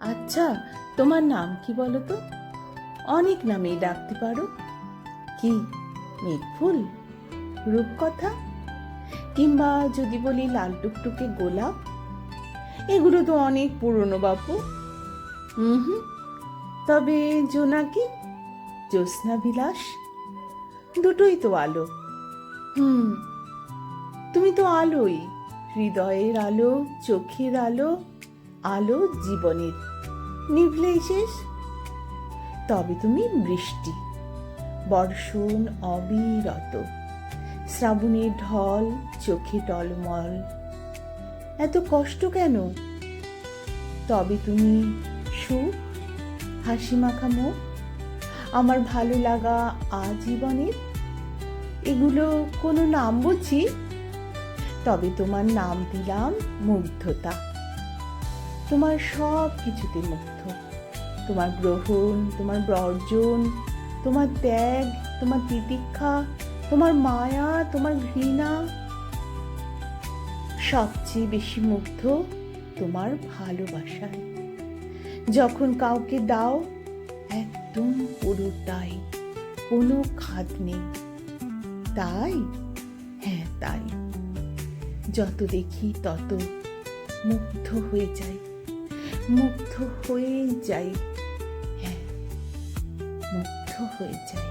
আচ্ছা তোমার নাম কি বলো তো? অনেক নামেই ডাকতে পারো। কি, মেঘফুল? রূপকথা? কিংবা যদি বলি লাল টুকটুকে গোলাপ? এগুলো তো অনেক পুরনো বাপু। হুম তবে জোনাকি? জ্যোৎস্না বিলাস দুটোই তো আলো। হুম, তুমি তো আলোই। হৃদয়ের আলো, চোখের আলো। আলো জীবনের। নিভলেই শেষ। তবে তুমি বৃষ্টি। বর্ষণ অবিরত। শ্রাবণের ঢল চোখে টলমল। এত কষ্ট কেন? তবে তুমি সুখ, হাসি মাখা মুখ আমার ভালো লাগা আজীবনের। এগুলো কোনো নাম বুঝি? তবে তোমার নাম দিলাম মুগ্ধতা। তোমার সব কিছুতে মুগ্ধ। তোমার গ্রহণ, তোমার বর্জন, তোমার ত্যাগ, তোমার তিতিক্ষা, তোমার মায়া, তোমার ঘৃণা, সবচেয়ে বেশি মুগ্ধ তোমার ভালোবাসায়। যখন কাউকে দাও, একদম পুরোটাই কোনো খাদ নেই। তাই? হ্যাঁ তাই। যত দেখি তত মুগ্ধ হয়ে যাই। মুগ্ধ হয়েই যাই। হ্যাঁ মুগ্ধ হয়ে যাই।